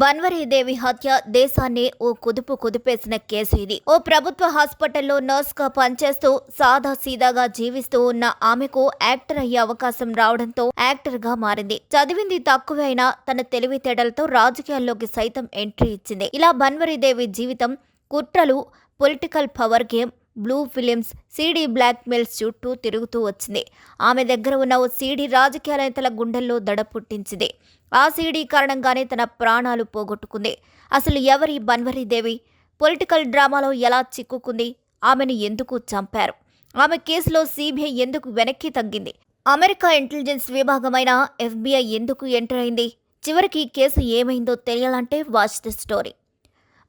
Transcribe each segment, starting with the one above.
బన్వరీదేవి హత్య దేశాన్ని ఓ కుదుపు కుదిపేసిన కేసు ఇది. ఓ ప్రభుత్వ హాస్పిటల్లో నర్స్గా పనిచేస్తూ సాదా సీదాగా జీవిస్తూ ఉన్న ఆమెకు యాక్టర్ అయ్యే అవకాశం రావడంతో యాక్టర్గా మారింది. చదివింది తక్కువే అయినా తన తెలివితేటలతో రాజకీయాల్లోకి సైతం ఎంట్రీ ఇచ్చింది. ఇలా బన్వరీదేవి జీవితం కుట్రలు political power game blue films CD blackmails చుట్టూ తిరుగుతూ వచ్చింది. ఆమె దగ్గర ఉన్న ఓ సీడీ రాజకీయ నేతల గుండెల్లో దడ పుట్టించింది. ఆ సీడీ కారణంగానే తన ప్రాణాలు పోగొట్టుకుంది. అసలు ఎవరి బన్వరీదేవి పొలిటికల్ డ్రామాలో ఎలా చిక్కుకుంది? ఆమెను ఎందుకు చంపారు? ఆమె కేసులో సిబిఐ ఎందుకు వెనక్కి తగ్గింది? అమెరికా ఇంటెలిజెన్స్ విభాగమైన ఎఫ్బిఐ ఎందుకు ఎంటర్ అయింది? చివరికి కేసు ఏమైందో తెలియాలంటే వాచ్ ద స్టోరీ.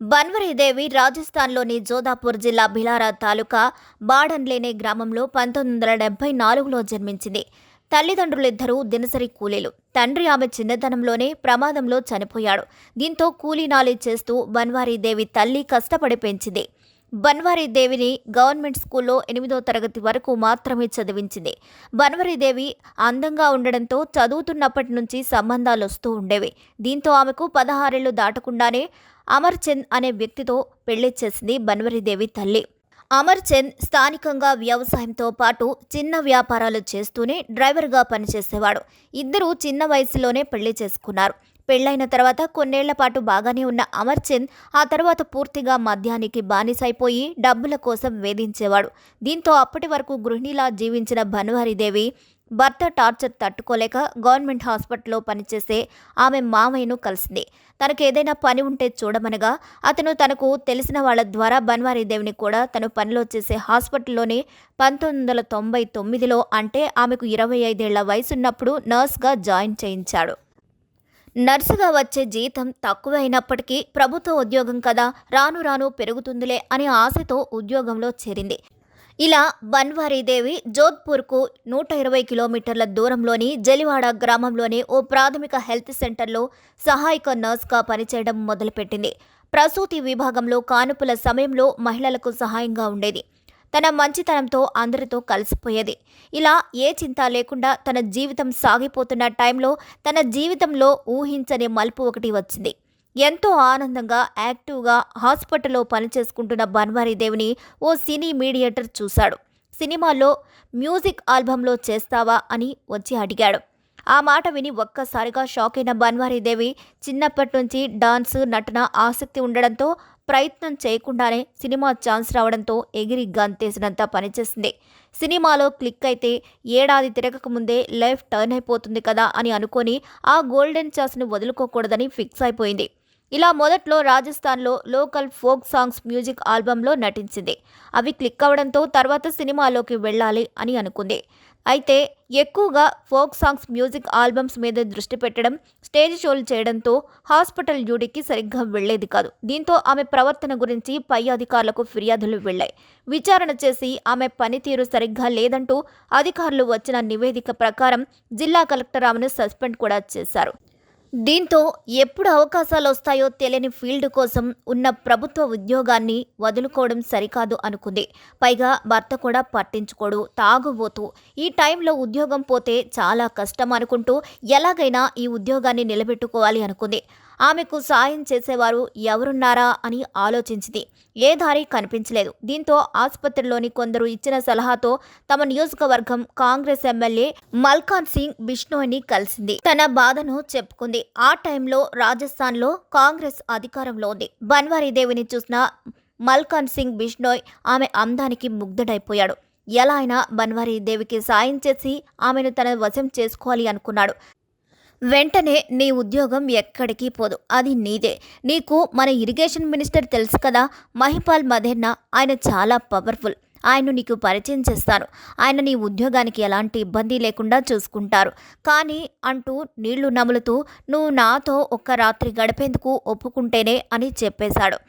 బన్వరీదేవి రాజస్థాన్లోని జోధాపూర్ జిల్లా భిలారా తాలూకా బాడన్లేనే గ్రామంలో పంతొమ్మిది వందల డెబ్బై నాలుగులో జన్మించింది. తల్లిదండ్రులిద్దరూ దినసరి కూలీలు. తండ్రి ఆమె చిన్నతనంలోనే ప్రమాదంలో చనిపోయాడు. దీంతో కూలీనాలి చేస్తూ బన్వారీదేవి తల్లి కష్టపడి పెంచింది. బన్వారీదేవిని గవర్నమెంట్ స్కూల్లో ఎనిమిదో తరగతి వరకు మాత్రమే చదివించింది. బన్వరీదేవి అందంగా ఉండడంతో చదువుతున్నప్పటి నుంచి సంబంధాలు వస్తూ ఉండేవి. దీంతో ఆమెకు పదహారేళ్ళు దాటకుండానే అమర్చంద్ అనే వ్యక్తితో పెళ్ళి చేసింది బన్వరీదేవి తల్లి. అమర్చంద్ స్థానికంగా వ్యవసాయంతో పాటు చిన్న వ్యాపారాలు చేస్తూనే డ్రైవర్గా పనిచేసేవాడు. ఇద్దరూ చిన్న వయసులోనే పెళ్ళి చేసుకున్నారు. పెళ్ళైన తర్వాత కొన్నేళ్ళ పాటు బాగానే ఉన్న అమర్చంద్ ఆ తర్వాత పూర్తిగా మద్యానికి బానిసైపోయి డబ్బుల కోసం వేధించేవాడు. దీంతో అప్పటి వరకు గృహిణిలా జీవించిన బన్వరిదేవి భర్త టార్చర్ తట్టుకోలేక గవర్నమెంట్ హాస్పిటల్లో పనిచేసే ఆమె మామయ్యను కలిసింది. తనకు ఏదైనా పని ఉంటే చూడమనగా అతను తనకు తెలిసిన వాళ్ళ ద్వారా బన్వారీదేవిని కూడా తను పనిలో చేసే హాస్పిటల్లోనే పంతొమ్మిది వందల తొంభై తొమ్మిదిలో అంటే ఆమెకు ఇరవై ఐదేళ్ళ వయసున్నప్పుడు నర్స్గా జాయిన్ చేయించాడు. నర్సుగా వచ్చే జీతం తక్కువ అయినప్పటికీ ప్రభుత్వ ఉద్యోగం కదా రాను రాను పెరుగుతుందిలే అనే ఆశతో ఉద్యోగంలో చేరింది. ఇలా బన్వారీదేవి జోధ్పూర్కు నూట ఇరవై కిలోమీటర్ల దూరంలోని జలివాడ గ్రామంలోని ఓ ప్రాథమిక హెల్త్ సెంటర్లో సహాయక నర్స్గా పనిచేయడం మొదలుపెట్టింది. ప్రసూతి విభాగంలో కానుపుల సమయంలో మహిళలకు సహాయంగా ఉండేది. తన మంచితనంతో అందరితో కలిసిపోయేది. ఇలా ఏ చింత లేకుండా తన జీవితం సాగిపోతున్న టైంలో తన జీవితంలో ఊహించని మలుపు ఒకటి వచ్చింది. ఎంతో ఆనందంగా యాక్టివ్గా హాస్పిటల్లో పనిచేసుకుంటున్న బన్వారీదేవిని ఓ సినీ మీడియేటర్ చూశాడు. సినిమాలో మ్యూజిక్ ఆల్బంలో చేస్తావా అని వచ్చి అడిగాడు. ఆ మాట విని ఒక్కసారిగా షాక్ అయిన బన్వారీదేవి చిన్నప్పటి నుంచి డాన్స్ నటన ఆసక్తి ఉండడంతో ప్రయత్నం చేయకుండానే సినిమా ఛాన్స్ రావడంతో ఎగిరి గంతేసినంత పనిచేసింది. సినిమాలో క్లిక్ అయితే ఏడాది తిరగక ముందే లైఫ్ టర్న్ అయిపోతుంది కదా అని అనుకొని ఆ గోల్డెన్ ఛాన్స్ని వదులుకోకూడదని ఫిక్స్ అయిపోయింది. ఇలా మొదట్లో రాజస్థాన్లో లోకల్ ఫోక్ సాంగ్స్ మ్యూజిక్ ఆల్బంలో నటించింది. అవి క్లిక్ అవ్వడంతో తర్వాత సినిమాలోకి వెళ్ళాలి అని అనుకుంది. అయితే ఎక్కువగా ఫోక్ సాంగ్స్ మ్యూజిక్ ఆల్బమ్స్ మీద దృష్టి పెట్టడం స్టేజ్ షోలు చేయడంతో హాస్పిటల్ డ్యూటీకి సరిగ్గా వెళ్ళేది కాదు. దీంతో ఆమె ప్రవర్తన గురించి పై అధికారులకు ఫిర్యాదులు వెళ్ళాయి విచారణ చేసి ఆమె పనితీరు సరిగ్గా లేదంటూ అధికారులు వచ్చిన నివేదిక ప్రకారం జిల్లా కలెక్టర్ ఆమెను సస్పెండ్ కూడా చేశారు. దీంతో ఎప్పుడు అవకాశాలు వస్తాయో తెలియని ఫీల్డ్ కోసం ఉన్న ప్రభుత్వ ఉద్యోగాన్ని వదులుకోవడం సరికాదు అనుకుంది. పైగా భర్త కూడా పట్టించుకోడు తాగుబోతూ. ఈ టైంలో ఉద్యోగం పోతే చాలా కష్టం అనుకుంటూ ఎలాగైనా ఈ ఉద్యోగాన్ని నిలబెట్టుకోవాలి అనుకుంది. ఆమెకు సాయం చేసేవారు ఎవరున్నారా అని ఆలోచించింది. ఏ దారి కనిపించలేదు. దీంతో ఆసుపత్రిలోని కొందరు ఇచ్చిన సలహాతో తమ నియోజకవర్గం కాంగ్రెస్ ఎమ్మెల్యే మల్కాన్ సింగ్ బిష్ణోయిని కలిసింది. తన బాధను చెప్పుకుంది. ఆ టైంలో రాజస్థాన్లో కాంగ్రెస్ అధికారంలో ఉంది. బన్వారీదేవిని చూసిన మల్కాన్ సింగ్ బిష్ణోయ్ ఆమె అందానికి ముగ్ధుడైపోయాడు. ఎలా అయినా బన్వారీదేవికి సాయం చేసి ఆమెను తన వశం చేసుకోవాలి అనుకున్నాడు. వెంటనే నీ ఉద్యోగం ఎక్కడికి పోదు. అది నీదే. నీకు మన ఇరిగేషన్ మినిస్టర్ తెలుసు కదా మహిపాల్ మదెన్నా ఆయన చాలా పవర్ఫుల్. ఆయన నీకు పరిచయం చేస్తాను ఆయన నీ ఉద్యోగానికి ఎలాంటి ఇబ్బంది లేకుండా చూసుకుంటారు. కానీ అంటూ నీళ్ళు నములుతూ నువ్వు నాతో ఒక్క రాత్రి గడిపేందుకు ఒప్పుకుంటేనే అని చెప్పేశాడు.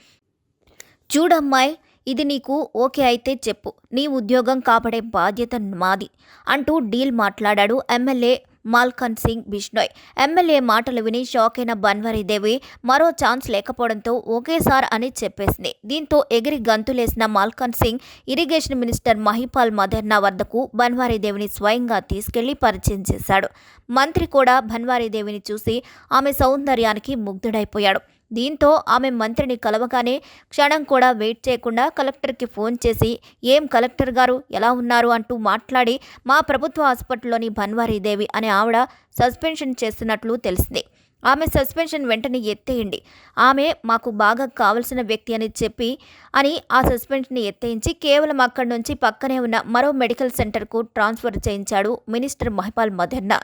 చూడమ్మాయి ఇది నీకు ఓకే అయితే చెప్పు. నీ ఉద్యోగం కాపాడే బాధ్యత మాది అంటూ డీల్ మాట్లాడాడు ఎమ్మెల్యే మాల్కన్ సింగ్ బిష్నోయ్. ఎమ్మెల్యే మాటలు విని షాక్ అయిన బన్వరీదేవి మరో ఛాన్స్ లేకపోవడంతో ఒకేసారి అని చెప్పేసింది. దీంతో ఎగిరి గంతులేసిన మాల్కన్ సింగ్ ఇరిగేషన్ మినిస్టర్ మహిపాల్ మదర్నా వద్దకు బన్వారీదేవిని స్వయంగా తీసుకెళ్ళి పరిచయం చేశాడు. మంత్రి కూడా బన్వారీదేవిని చూసి ఆమె సౌందర్యానికి ముగ్ధుడైపోయాడు. దీంతో ఆమె మంత్రిని కలవగానే క్షణం కూడా వెయిట్ చేయకుండా కలెక్టర్కి ఫోన్ చేసి ఏం కలెక్టర్ గారు? ఎలా ఉన్నారు? అంటూ మాట్లాడి మా ప్రభుత్వ హాస్పిటల్లోని భన్వారీదేవి అనే ఆవిడ సస్పెన్షన్ చేస్తున్నట్లు తెలిసింది. ఆమె సస్పెన్షన్ వెంటనే ఎత్తేయండి. ఆమె మాకు బాగా కావలసిన వ్యక్తి అని చెప్పి అని ఆ సస్పెన్షన్ ఎత్తేయించి కేవలం అక్కడి నుంచి పక్కనే ఉన్న మరో మెడికల్ సెంటర్కు ట్రాన్స్ఫర్ చేయించాడు మినిస్టర్ మహిపాల్ మధన్న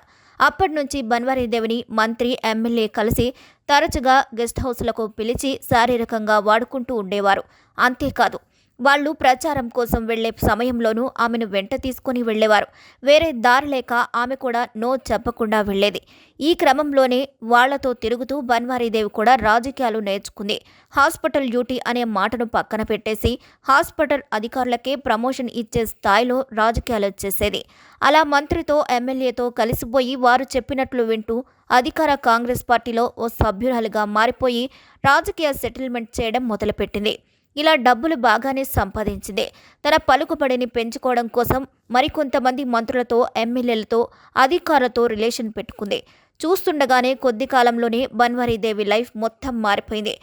అప్పటి నుంచి బన్వారీదేవిని మంత్రి ఎమ్మెల్యే కలిసి తరచుగా గెస్ట్ హౌస్లకు పిలిచి శారీరకంగా వాడుకుంటూ ఉండేవారు. అంతేకాదు వాళ్ళు ప్రచారం కోసం వెళ్ళే సమయంలోనూ ఆమెను వెంట తీసుకుని వెళ్ళేవారు. వేరే దారి లేక ఆమె కూడా నో చెప్పకుండా వెళ్ళేది. ఈ క్రమంలోనే వాళ్ళతో తిరుగుతూ బన్వారీదేవి కూడా రాజకీయాలు నేర్చుకుంది. హాస్పిటల్ డ్యూటీ అనే మాటను పక్కన పెట్టేసి హాస్పిటల్ అధికారులకే ప్రమోషన్ ఇచ్చే స్థాయిలో రాజకీయాలు వచ్చేసేది అలా మంత్రితో ఎమ్మెల్యేతో కలిసిపోయి వారు చెప్పినట్లు వింటూ అధికార కాంగ్రెస్ పార్టీలో ఓ సభ్యురాలుగా మారిపోయి రాజకీయ సెటిల్మెంట్ చేయడం మొదలుపెట్టింది. ఇలా డబ్బులు బాగానే సంపాదించింది. తన పలుకుబడిని పెంచుకోవడం కోసం మరికొంతమంది మంత్రులతో ఎమ్మెల్యేలతో అధికారులతో రిలేషన్ పెట్టుకుంది. చూస్తుండగానే కొద్ది కాలంలోనే బన్వారీదేవి లైఫ్ మొత్తం మారిపోయింది.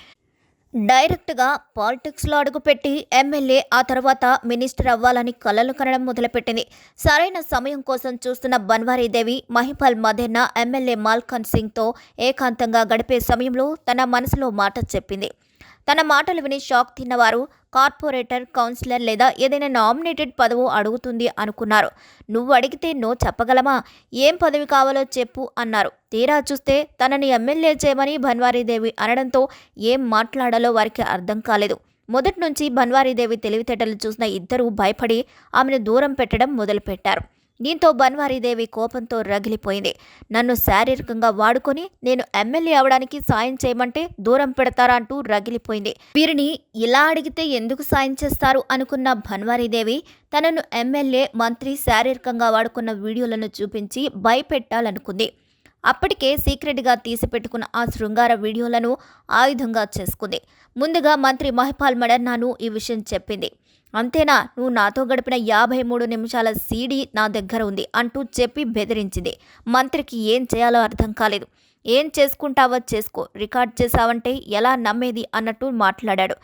డైరెక్ట్గా పాలిటిక్స్లో అడుగుపెట్టి ఎమ్మెల్యే ఆ తర్వాత మినిస్టర్ అవ్వాలని కలలు కనడం మొదలుపెట్టింది. సరైన సమయం కోసం చూస్తున్న బన్వారీదేవి మహిపాల్ మదెన్న ఎమ్మెల్యే మాల్కన్ సింగ్తో ఏకాంతంగా గడిపే సమయంలో తన మనసులో మాట చెప్పింది. తన మాటలు విని షాక్ తిన్నవారు కార్పొరేటర్ కౌన్సిలర్ లేదా ఏదైనా నామినేటెడ్ పదవు అడుగుతుంది అనుకున్నారు. నువ్వు అడిగితే నో చెప్పగలమా? ఏం పదవి కావాలో చెప్పు అన్నారు. తీరా చూస్తే తనని ఎమ్మెల్యే చేయమని భన్వారీదేవి అనడంతో ఏం మాట్లాడాలో వారికి అర్థం కాలేదు. మొదటి నుంచి భన్వారీదేవి తెలివితేటలు చూసిన ఇద్దరూ భయపడి ఆమెను దూరం పెట్టడం మొదలుపెట్టారు. దీంతో బన్వారీదేవి కోపంతో రగిలిపోయింది. నన్ను శారీరకంగా వాడుకొని నేను ఎమ్మెల్యే అవడానికి సాయం చేయమంటే దూరం పెడతారా అంటూ రగిలిపోయింది. వీరిని ఇలా అడిగితే ఎందుకు సాయం చేస్తారు అనుకున్న బన్వారీదేవి తనను ఎమ్మెల్యే మంత్రి శారీరకంగా వాడుకున్న వీడియోలను చూపించి భయపెట్టాలనుకుంది. అప్పటికే సీక్రెట్గా తీసిపెట్టుకున్న ఆ శృంగార వీడియోలను ఆయుధంగా చేసుకుంది. ముందుగా మంత్రి మహిపాల్ మడన్నాను ఈ విషయం చెప్పింది. అంతేనా? నువ్వు నాతో గడిపిన యాభై మూడు నిమిషాల సీడీ నా దగ్గర ఉంది అంటూ చెప్పి బెదిరించింది. మంత్రికి ఏం చేయాలో అర్థం కాలేదు. ఏం చేసుకుంటావో చేసుకో. రికార్డ్ చేశావంటే ఎలా నమ్మేది అన్నట్టు మాట్లాడాడు.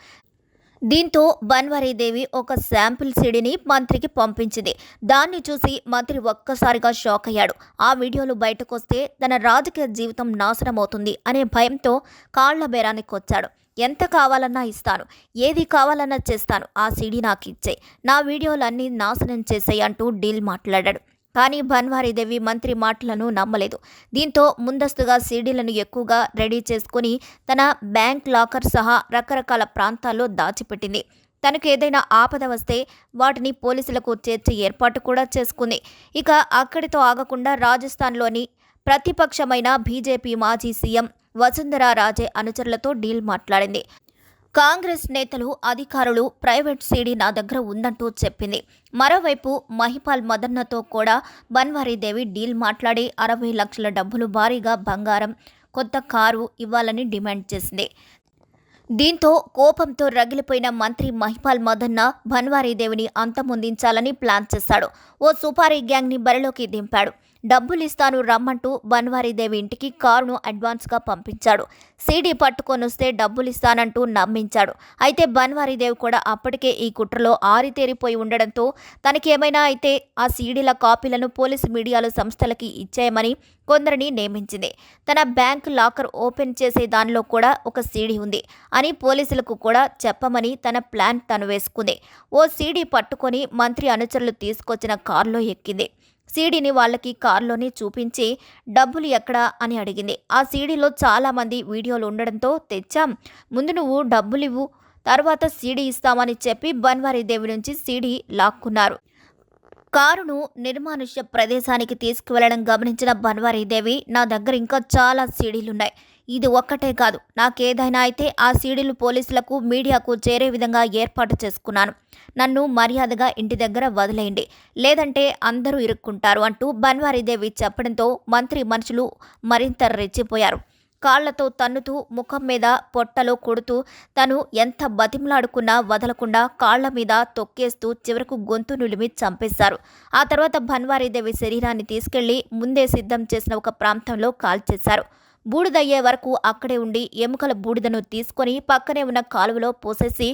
దీంతో బన్వారీదేవి ఒక శాంపిల్ సిడిని మంత్రికి పంపించింది. దాన్ని చూసి మంత్రి ఒక్కసారిగా షాక్ అయ్యాడు. ఆ వీడియోలు బయటకొస్తే తన రాజకీయ జీవితం నాశనమవుతుంది అనే భయంతో కాళ్ళ బేరానికి వచ్చాడు. ఎంత కావాలన్నా ఇస్తాను ఏది కావాలన్నా చేస్తాను. ఆ సీడీ నాకు ఇచ్చే. నా వీడియోలన్నీ నాశనం చేసేయి అంటూ డీల్ మాట్లాడాడు. కానీ భన్వారీదేవి మంత్రి మాటలను నమ్మలేదు. దీంతో ముందస్తుగా సీడీలను ఎక్కువగా రెడీ చేసుకుని తన బ్యాంక్ లాకర్ సహా రకరకాల ప్రాంతాల్లో దాచిపెట్టింది. తనకు ఏదైనా ఆపద వస్తే వాటిని పోలీసులకు చేర్చే ఏర్పాటు కూడా చేసుకుంది. ఇక అక్కడితో ఆగకుండా రాజస్థాన్లోని ప్రతిపక్షమైన బీజేపీ మాజీ సీఎం వసుంధరా రాజే అనుచరులతో డీల్ మాట్లాడింది. కాంగ్రెస్ నేతలు అధికారులు ప్రైవేట్ సీడీ నా దగ్గర ఉందంటూ చెప్పింది. మరోవైపు మహిపాల్ మదన్నతో కూడా బన్వారీదేవి డీల్ మాట్లాడి అరవై లక్షల డబ్బులు భారీగా బంగారం కొత్త కారు ఇవ్వాలని డిమాండ్ చేసింది. దీంతో కోపంతో రగిలిపోయిన మంత్రి మహిపాల్ మదన్న భన్వారీదేవిని అంతమొందించాలని ప్లాన్ చేశాడు. ఓ సుపారీ గ్యాంగ్ని బరిలోకి దింపాడు. డబ్బులిస్తాను రమ్మంటూ బన్వారీదేవి ఇంటికి కారును అడ్వాన్స్గా పంపించాడు. సీడీ పట్టుకొని వస్తే డబ్బులిస్తానంటూ నమ్మించాడు. అయితే బన్వారీదేవి కూడా అప్పటికే ఈ కుట్రలో ఆరితేరిపోయి ఉండడంతో తనకేమైనా అయితే ఆ సీడీల కాపీలను పోలీసు మీడియాలు సంస్థలకి ఇచ్చేయమని కొందరిని నియమించింది. తన బ్యాంక్ లాకర్ ఓపెన్ చేసే దానిలో కూడా ఒక సీడీ ఉంది అని పోలీసులకు కూడా చెప్పమని తన ప్లాన్ తను వేసుకుంది. ఓ సీడీ పట్టుకొని మంత్రి అనుచరులు తీసుకొచ్చిన కారులో ఎక్కింది. సీడీని వాళ్ళకి కారులోనే చూపించి డబ్బులు ఎక్కడా అని అడిగింది. ఆ సీడీలో చాలామంది వీడియోలు ఉండడంతో తెచ్చాం. ముందు నువ్వు డబ్బులు ఇవ్వు తర్వాత సీడీ ఇస్తామని చెప్పి బన్వారీదేవి నుంచి సీడీ లాక్కున్నారు. కారును నిర్మానుష్య ప్రదేశానికి తీసుకువెళ్ళడం గమనించిన బన్వారీదేవి నా దగ్గర ఇంకా చాలా సీడీలున్నాయి. ఇది ఒక్కటే కాదు. నాకేదైనా అయితే ఆ సీడీలు పోలీసులకు మీడియాకు చేరే విధంగా ఏర్పాటు చేసుకున్నాను. నన్ను మర్యాదగా ఇంటి దగ్గర వదిలేయండి. లేదంటే అందరూ ఇరుక్కుంటారు అంటూ బన్వారీదేవి చెప్పడంతో మంత్రి మనుషులు మరింత రెచ్చిపోయారు. కాళ్ళతో తన్నుతూ ముఖం మీద పొట్టలో కొడుతూ తను ఎంత బతిమలాడుకున్నా వదలకుండా కాళ్ళ మీద తొక్కేస్తూ చివరకు గొంతు నులిమి చంపేశారు. ఆ తర్వాత భన్వారీదేవి శరీరాన్ని తీసుకెళ్ళి ముందే సిద్ధం చేసిన ఒక ప్రాంతంలో కాల్చేశారు. బూడిదయ్యే వరకు అక్కడే ఉండి ఎముకల బూడిదను తీసుకొని పక్కనే ఉన్న కాలువలో పోసేసి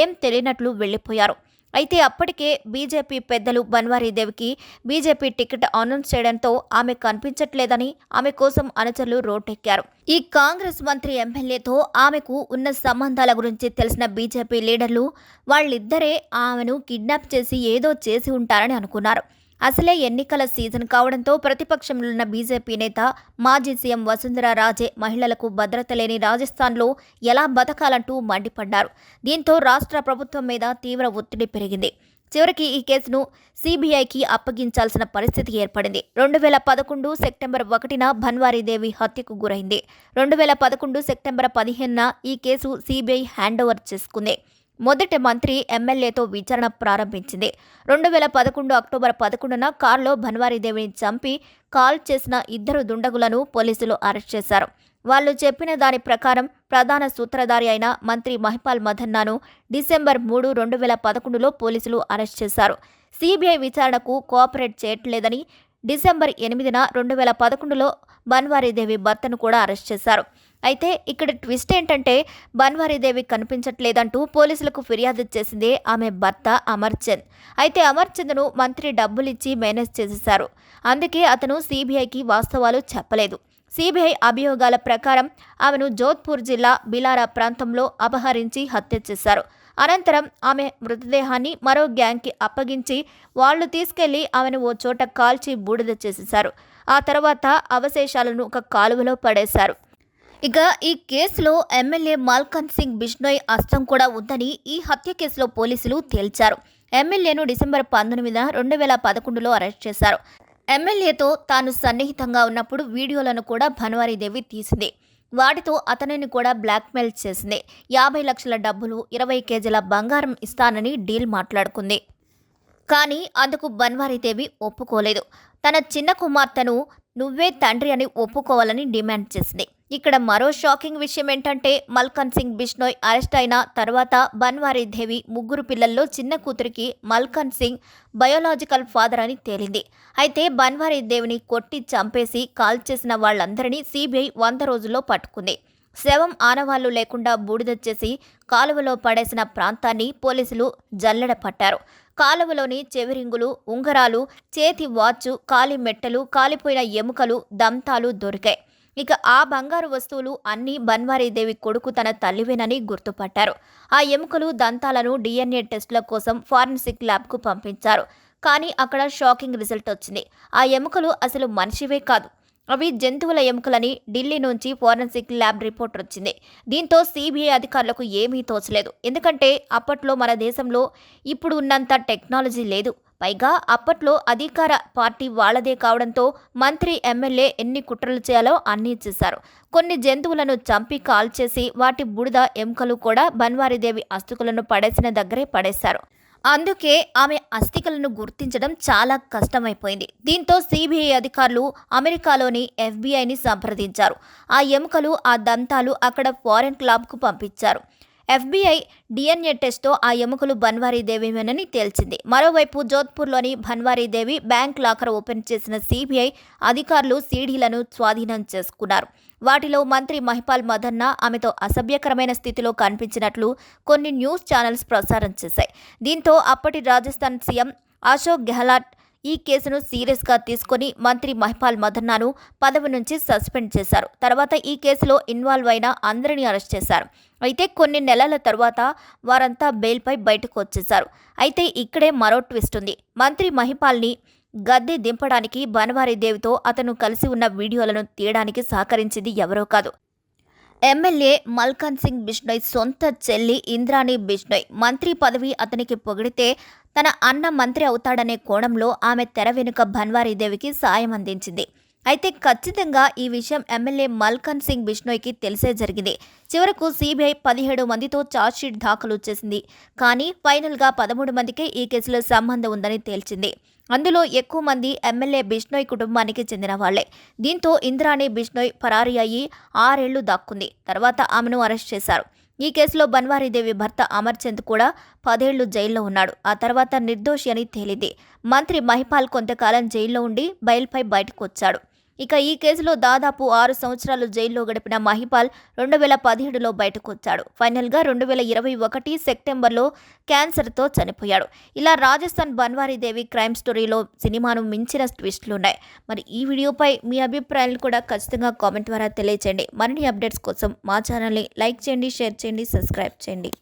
ఏం తెలియనట్లు వెళ్ళిపోయారు. అయితే అప్పటికే బీజేపీ పెద్దలు బన్వారీదేవికి బీజేపీ టికెట్ అనౌన్స్ చేయడంతో ఆమె కనిపించట్లేదని ఆమె కోసం అనుచరులు రోడ్డెక్కారు. ఈ కాంగ్రెస్ మంత్రి ఎమ్మెల్యేతో ఆమెకు ఉన్న సంబంధాల గురించి తెలిసిన బీజేపీ లీడర్లు వాళ్ళిద్దరే ఆమెను కిడ్నాప్ చేసి ఏదో చేసి ఉంటారని అనుకున్నారు. అసలే ఎన్నికల సీజన్ కావడంతో ప్రతిపక్షంలో ఉన్న బీజేపీ నేత మాజీ సీఎం వసుంధర రాజే మహిళలకు భద్రత లేని రాజస్థాన్లో ఎలా బతకాలంటూ మండిపడ్డారు. దీంతో రాష్ట్ర ప్రభుత్వం మీద తీవ్ర ఒత్తిడి పెరిగింది. చివరికి ఈ కేసును సిబిఐకి అప్పగించాల్సిన పరిస్థితి ఏర్పడింది. రెండు వేల పదకొండు సెప్టెంబర్ ఒకటిన భన్వారీదేవి హత్యకు గురైంది. రెండు వేల పదకొండు సెప్టెంబర్ పదిహేనున ఈ కేసు సిబిఐ హ్యాండ్ ఓవర్ చేసుకుంది. మొదటి మంత్రి ఎమ్మెల్యేతో విచారణ ప్రారంభించింది. రెండు వేల పదకొండు అక్టోబర్ పదకొండున కారులో భన్వారీదేవిని చంపి కాల్ చేసిన ఇద్దరు దుండగులను పోలీసులు అరెస్ట్ చేశారు. వాళ్ళు చెప్పిన దాని ప్రకారం ప్రధాన సూత్రధారి అయిన మంత్రి మహిపాల్ మధన్నాను డిసెంబర్ మూడు రెండు వేల పదకొండులో పోలీసులు అరెస్ట్ చేశారు. సిబిఐ విచారణకు కోఆపరేట్ చేయట్లేదని డిసెంబర్ ఎనిమిదిన రెండు వేల పదకొండులో బన్వారీదేవి భర్తను కూడా అరెస్ట్ చేశారు. అయితే ఇక్కడ ట్విస్ట్ ఏంటంటే బన్వారీదేవి కనిపించట్లేదంటూ పోలీసులకు ఫిర్యాదు చేసింది ఆమె భర్త అమర్చంద్ అయితే అమర్చంద్ను మంత్రి డబ్బులిచ్చి మేనేజ్ చేసేశారు. అందుకే అతను సిబిఐకి వాస్తవాలు చెప్పలేదు. సిబిఐ అభియోగాల ప్రకారం ఆమెను జోధ్పూర్ జిల్లా బిలారా ప్రాంతంలో అపహరించి హత్య చేశారు. అనంతరం ఆమె మృతదేహాన్ని మరో గ్యాంగ్కి అప్పగించి వాళ్ళు తీసుకెళ్ళి ఆమెను ఓ చోట కాల్చి బూడిద చేసేశారు. ఆ తర్వాత అవశేషాలను ఒక కాలువలో పడేశారు. ఇక ఈ కేసులో ఎమ్మెల్యే మాల్కన్ సింగ్ బిష్నోయ్ అస్తం కూడా ఉందని ఈ హత్య కేసులో పోలీసులు తేల్చారు. ఎమ్మెల్యేను డిసెంబర్ పంతొమ్మిదిన రెండు వేల పదకొండులో అరెస్ట్ చేశారు. ఎమ్మెల్యేతో తాను సన్నిహితంగా ఉన్నప్పుడు వీడియోలను కూడా భన్వారీదేవి తీసింది. వాటితో అతనిని కూడా బ్లాక్మెయిల్ చేసింది. యాభై లక్షల డబ్బులు ఇరవై కేజీల బంగారం ఇస్తానని డీల్ మాట్లాడుకుంది. కానీ అందుకు బన్వారీదేవి ఒప్పుకోలేదు. తన చిన్న కుమార్తెను నువ్వే తండ్రి అని ఒప్పుకోవాలని డిమాండ్ చేసింది. ఇక్కడ మరో షాకింగ్ విషయం ఏంటంటే మల్కన్ సింగ్ బిష్నోయ్ అరెస్ట్ అయిన తర్వాత బన్వారీ దేవి ముగ్గురు పిల్లల్లో చిన్న కూతురికి మల్కన్ సింగ్ బయోలాజికల్ ఫాదర్ అని తేలింది. అయితే బన్వారీ దేవిని కొట్టి చంపేసి కాల్ చేసిన వాళ్ళందరినీ సిబిఐ వంద రోజుల్లో పట్టుకుంది. శవం ఆనవాళ్ళు లేకుండా బూడిద చేసి కాలువలో పడేసిన ప్రాంతాన్ని పోలీసులు జల్లెడ పట్టారు. కాలువలోని చెవిరింగులు ఉంగరాలు చేతి వాచ్ కాలి మెట్టలు కాలిపోయిన ఎముకలు దంతాలు దొరికాయి. ఇక ఆ బంగారు వస్తువులు అన్నీ బన్వారీదేవి కొడుకు తన తల్లివేనని గుర్తుపట్టారు. ఆ ఎముకలు దంతాలను డిఎన్ఏ టెస్టుల కోసం ఫారెన్సిక్ ల్యాబ్కు పంపించారు. కానీ అక్కడ షాకింగ్ రిజల్ట్ వచ్చింది. ఆ ఎముకలు అసలు మనిషివే కాదు. అవి జంతువుల ఎముకలని ఢిల్లీ నుంచి ఫోరెన్సిక్ ల్యాబ్ రిపోర్ట్ వచ్చింది. దీంతో సిబిఐ అధికారులకు ఏమీ తోచలేదు. ఎందుకంటే అప్పట్లో మన దేశంలో ఇప్పుడు ఉన్నంత టెక్నాలజీ లేదు. పైగా అప్పట్లో అధికార పార్టీ వాళ్ళదే కావడంతో మంత్రి ఎమ్మెల్యే ఎన్ని కుట్రలు చేయాలో అన్నీ చేశారు. కొన్ని జంతువులను చంపి కాల్చేసి వాటి బుడిద ఎముకలు కూడా బన్వారీదేవి అస్తుకులను పడేసిన దగ్గరే పడేశారు. అందుకే ఆమె అస్థికలను గుర్తించడం చాలా కష్టమైపోయింది. దీంతో సిబిఐ అధికారులు అమెరికాలోని ఎఫ్బిఐని సంప్రదించారు. ఆ ఎముకలు ఆ దంతాలు అక్కడ ఫారెన్ క్లాబ్కు పంపించారు. ఎఫ్బిఐ డిఎన్ఏ టెస్ట్తో ఆ ఎముకలు బన్వారీదేవిమేనని తేల్చింది. మరోవైపు జోధ్పూర్లోని భన్వారీదేవి బ్యాంక్ లాకర్ ఓపెన్ చేసిన సిబిఐ అధికారులు సీడీలను స్వాధీనం చేసుకున్నారు. వాటిలో మంత్రి మహిపాల్ మదన్న ఆమెతో అసభ్యకరమైన స్థితిలో కనిపించినట్లు కొన్ని న్యూస్ ఛానల్స్ ప్రసారం చేశాయి. దీంతో అప్పటి రాజస్థాన్ సీఎం అశోక్ గెహ్లాట్ ఈ కేసును సీరియస్గా తీసుకొని మంత్రి మహిపాల్ మదన్నాను పదవి నుంచి సస్పెండ్ చేశారు. తర్వాత ఈ కేసులో ఇన్వాల్వ్ అయిన అందరినీ అరెస్ట్ చేశారు. అయితే కొన్ని నెలల తర్వాత వారంతా బెయిల్పై బయటకు వచ్చేశారు. అయితే ఇక్కడే మరో ట్విస్ట్ ఉంది. మంత్రి మహిపాల్ని గద్దె దింపడానికి బనవారీదేవితో అతను కలిసి ఉన్న వీడియోలను తీయడానికి సహకరించింది ఎవరో కాదు. ఎమ్మెల్యే మల్కన్ సింగ్ బిష్ణోయ్ సొంత చెల్లి ఇంద్రాణి బిష్ణోయ్. మంత్రి పదవి అతనికి పొగిడితే తన అన్న మంత్రి అవుతాడనే కోణంలో ఆమె తెర వెనుక భన్వారీదేవికి సాయం అందించింది. అయితే ఖచ్చితంగా ఈ విషయం ఎమ్మెల్యే మల్కన్ సింగ్ బిష్ణోయ్కి తెలిసే జరిగింది. చివరకు సిబిఐ పదిహేడు మందితో ఛార్జ్షీట్ దాఖలు చేసింది. కానీ ఫైనల్గా పదమూడు మందికే ఈ కేసులో సంబంధం ఉందని తేల్చింది. అందులో ఎక్కువ మంది ఎమ్మెల్యే బిష్నోయ్ కుటుంబానికి చెందిన వాళ్ళే దీంతో ఇంద్రాణి బిష్నోయ్ పరారీ అయ్యి ఆరేళ్ళు దాక్కుంది. తర్వాత ఆమెను అరెస్ట్ చేశారు. ఈ కేసులో బన్వారీదేవి భర్త అమర్చంద్ కూడా పదేళ్ళు జైల్లో ఉన్నాడు. ఆ తర్వాత నిర్దోషి అని తేలింది. మంత్రి మహిపాల్ కొంతకాలం జైల్లో ఉండి బయల్పై బయటకు వచ్చాడు ఇక ఈ కేసులో దాదాపు ఆరు సంవత్సరాలు జైల్లో గడిపిన మహిపాల్ రెండు వేల పదిహేడులో బయటకు వచ్చాడు ఫైనల్గా రెండు వేల ఇరవై ఒకటి సెప్టెంబర్లో క్యాన్సర్తో చనిపోయాడు. ఇలా రాజస్థాన్ బన్వారీదేవి క్రైమ్ స్టోరీలో సినిమాను మించిన ట్విస్టులు ఉన్నాయి మరి ఈ వీడియోపై మీ అభిప్రాయాలు కూడా ఖచ్చితంగా కామెంట్ ద్వారా తెలియచేయండి. మరిన్ని అప్డేట్స్ కోసం మా ఛానల్ని లైక్ చేయండి షేర్ చేయండి సబ్స్క్రైబ్ చేయండి.